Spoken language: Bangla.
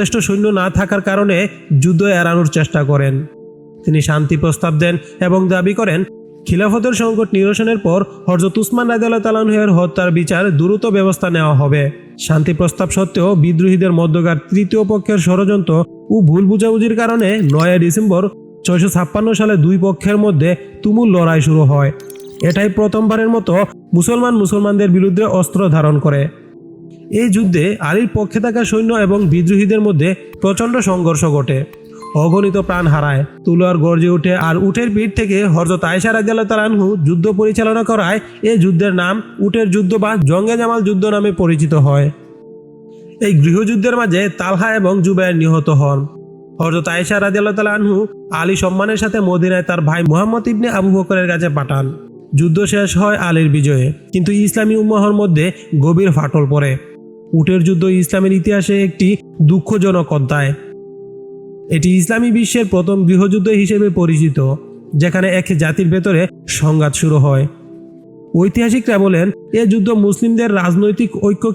যথেষ্ট সৈন্য না থাকার কারণে যুদ্ধ এড়ানোর চেষ্টা করেন। তিনি শান্তি প্রস্তাব দেন এবং দাবি করেন, খিলাফতের সংকট নিরসনের পর হরজত উসমান রাদিয়াল্লাহু তালাহের হত্যার বিচার দ্রুত ব্যবস্থা নেওয়া হবে। শান্তি প্রস্তাব সত্ত্বেও বিদ্রোহীদের মধ্যকার তৃতীয় পক্ষের ষড়যন্ত্র ও ভুল বুঝাবুঝির কারণে নয় ডিসেম্বর ছয়শো ছাপ্পান্ন সালে দুই পক্ষের মধ্যে তুমুল লড়াই শুরু হয়। এটাই প্রথমবারের মতো মুসলমান মুসলমানদের বিরুদ্ধে অস্ত্র ধারণ করে। এই যুদ্ধে আলীর পক্ষে থাকা সৈন্য এবং বিদ্রোহীদের মধ্যে প্রচণ্ড সংঘর্ষ ঘটে। অগণিত প্রাণ হারায়। তুলোয়ার গর্জে ওঠে আর উটের পিঠ থেকে হরজত আয়সা রাজিয়াল তালানহু যুদ্ধ পরিচালনা করায় এই যুদ্ধের নাম উটের যুদ্ধ বা জঙ্গে জামাল যুদ্ধ নামে পরিচিত হয়। এই গৃহযুদ্ধের মাঝে তালহা এবং জুবাইর নিহত হন। হরজত আয়সা রাজিয়াল তালানহু আলী সম্মানের সাথে মদিনায় তার ভাই মোহাম্মদ ইবনে আবু বকরের কাছে পাঠান। যুদ্ধ শেষ হয় আলীর বিজয়ে। কিন্তু ইসলামী উম্মাহর মধ্যে গভীর ফাটল পড়ে। উটের যুদ্ধ ইসলামের ইতিহাসে একটি দুঃখজনক অধ্যায়। এটি ইসলামী বিশ্বের প্রথম গৃহযুদ্ধ হিসেবে পরিচিত, যেখানে এক জাতির ভেতরে সংঘাত শুরু হয়। ঐতিহাসিকরা বলেন, এ যুদ্ধ মুসলিমদের রাজনৈতিক ঐক্য